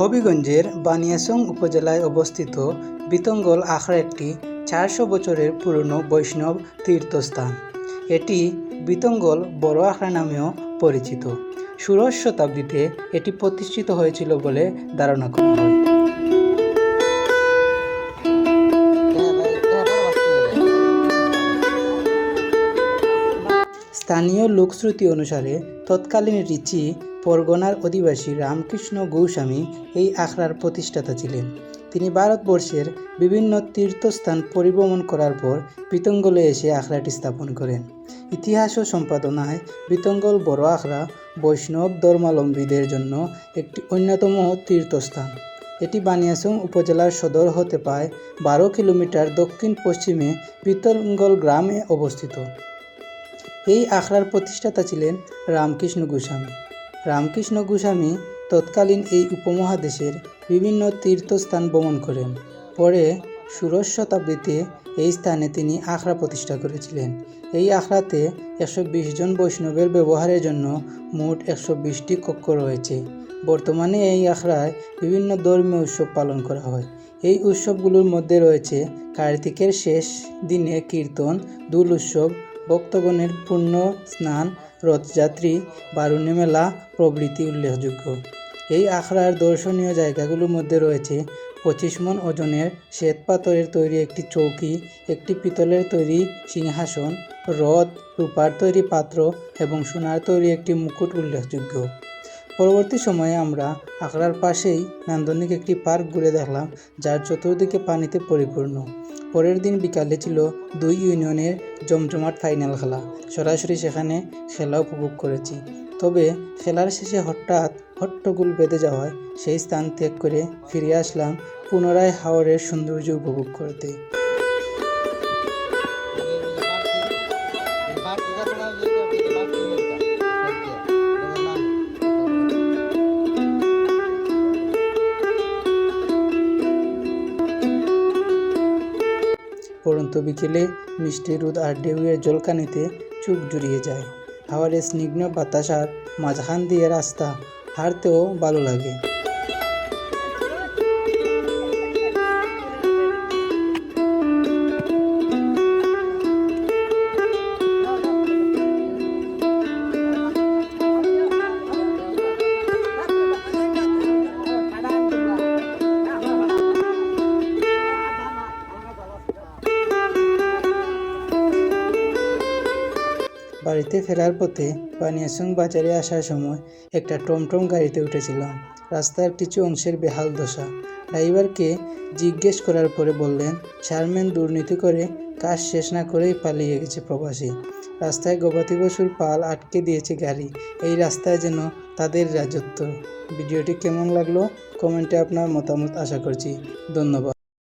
হবিগঞ্জের বানিয়াসং উপজেলায় অবস্থিত বিতঙ্গল আখড়া একটি চারশো বছরের পুরনো বৈষ্ণব তীর্থস্থান। এটি বিতঙ্গল বড় আখড়া নামেও পরিচিত। ষোড়শ শতাব্দীতে এটি প্রতিষ্ঠিত হয়েছিল বলে ধারণা করা হয়। স্থানীয় লোকশ্রুতি অনুসারে তৎকালীন রিচি পরগনার অধিবাসী রামকৃষ্ণ গৌস্বামী এই আখড়ার প্রতিষ্ঠাতা ছিলেন। তিনি ভারতবর্ষের বিভিন্ন তীর্থস্থান পরিভ্রমণ করার পর বিতঙ্গলে এসে আখড়াটি স্থাপন করেন। ইতিহাস ও সম্পাদনায় বিতঙ্গল বড় আখড়া বৈষ্ণব ধর্মাবলম্বীদের জন্য একটি অন্যতম তীর্থস্থান। এটি বানিয়াসং উপজেলার সদর হতে প্রায় বারো কিলোমিটার দক্ষিণ পশ্চিমে বিতঙ্গল গ্রামে অবস্থিত। এই আখড়ার প্রতিষ্ঠাতা ছিলেন রামকৃষ্ণ গোস্বামী। রামকৃষ্ণ গোস্বামী তৎকালীন এই উপমহাদেশের বিভিন্ন তীর্থস্থান ভ্রমণ করেন। পরে ষোড়শ শতাব্দীতে এই স্থানে তিনি আখড়া প্রতিষ্ঠা করেছিলেন। এই আখড়াতে একশো বিশ জন বৈষ্ণবের ব্যবহারের জন্য মোট একশো বিশটি কক্ষ রয়েছে। বর্তমানে এই আখড়ায় বিভিন্ন ধর্মীয় উৎসব পালন করা হয়। এই উৎসবগুলোর মধ্যে রয়েছে কার্তিকের শেষ দিনে কীর্তন, দুল উৎসব, ভক্তগণের পূর্ণ স্নান রথযাত্রী বারুণী মেলা প্রভৃতি উল্লেখযোগ্য। এই আখড়ার দর্শনীয় জায়গাগুলোর মধ্যে রয়েছে পঁচিশ মন ওজনের শ্বেত পাথরের তৈরি একটি চৌকি, একটি পিতলের তৈরি সিংহাসন, রথ, রূপার তৈরি পাত্র এবং সোনার তৈরি একটি মুকুট উল্লেখযোগ্য। পরবর্তী সময়ে আমরা আখড়ার পাশেই নান্দনিক একটি পার্ক ঘুরে দেখলাম, যার চতুর্দিকে পানিতে পরিপূর্ণ। পরের দিন বিকালে ছিল দুই ইউনিয়নের জমজমাট ফাইনাল খেলা। সরাসরি সেখানে খেলা উপভোগ করেছি। তবে খেলার শেষে হঠাৎ হট্টগোল বেঁধে যাওয়ায় সেই স্থান ত্যাগ করে ফিরে আসলাম পুনরায় হাওরের সৌন্দর্য উপভোগ করতে। পরন্ত বিকেলে মিষ্টি রোদ আর ঢেউয়ের জলকানিতে চুপ জুড়িয়ে যায়। হাওয়ারের স্নিগ্ন বাতাস আর মাঝখান দিয়ে রাস্তা হাঁটতেও ভালো লাগে। বাড়িতে ফেরার পথে পানিয়াসং বাজারে আসার সময় একটা টমটম গাড়িতে উঠেছিলাম। রাস্তার কিছু অংশের বেহাল দশা। ড্রাইভারকে জিজ্ঞেস করার পরে বললেন চেয়ারম্যান দুর্নীতি করে কাজ শেষ না করেই পালিয়ে গেছে প্রবাসী। রাস্তায় গবাদি পশুর পাল আটকে দিয়েছে গাড়ি। এই রাস্তায় যেন তাদের রাজত্ব। ভিডিওটি কেমন লাগল? কমেন্টে আপনার মতামত আশা করছি। ধন্যবাদ।